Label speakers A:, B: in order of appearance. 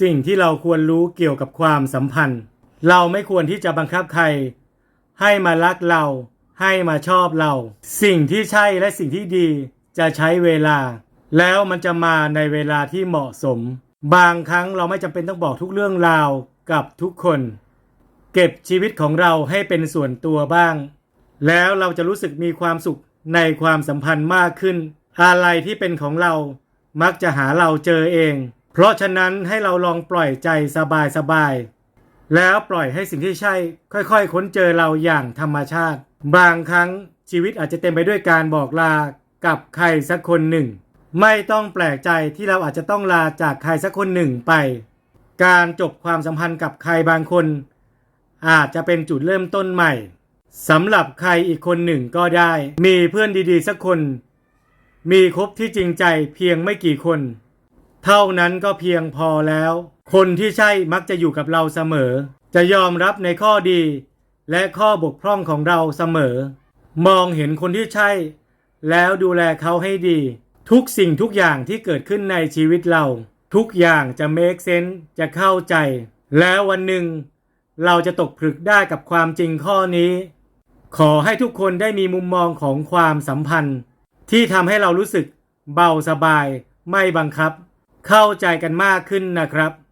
A: สิ่งที่เราควรรู้เกี่ยวกับความสัมพันธ์ เราไม่ควรที่จะบังคับใคร ให้มารักเรา ให้มาชอบเรา สิ่งที่ใช่และสิ่งที่ดีจะใช้เวลา แล้วมันจะมาในเวลาที่เหมาะสม บางครั้งเราไม่จำเป็นต้องบอกทุกเรื่องราวกับทุกคน เก็บชีวิตของเราให้เป็นส่วนตัวบ้าง แล้วเราจะรู้สึกมีความสุขในความสัมพันธ์มากขึ้น อะไรที่เป็นของเรามักจะหาเราเจอเอง เพราะฉะนั้นให้เราลองปล่อยใจสบายๆแล้วปล่อยให้สิ่งที่ใช่ ค่อย ๆ ค้นเจอเราอย่างธรรมชาติ บางครั้งชีวิตอาจจะเต็มไปด้วยการบอกลากับใครสักคนหนึ่ง ไม่ต้องแปลกใจที่เราอาจจะต้องลาจากใครสักคนหนึ่งไป การจบความสัมพันธ์กับใครบางคน อาจจะเป็นจุดเริ่มต้นใหม่สำหรับใครอีกคนหนึ่งก็ได้ มีเพื่อนดีๆ สักคน มีคบที่จริงใจเพียงไม่กี่คน เท่านั้นก็เพียงพอแล้ว คนที่ใช่มักจะอยู่กับเราเสมอ จะยอมรับในข้อดี และข้อบกพร่องของเราเสมอ มองเห็นคนที่ใช่ แล้วดูแลเขาให้ดี ทุกสิ่งทุกอย่างที่เกิดขึ้นในชีวิตเรา ทุกอย่างจะเมคเซนส์จะเข้าใจ แล้ววันหนึ่ง เราจะตกผลึกได้กับความจริงข้อนี้ ขอให้ทุกคนได้มีมุมมองของความสัมพันธ์ ที่ทำให้เรารู้สึกเบาสบายไม่บังคับ เข้าใจกันมากขึ้นนะครับ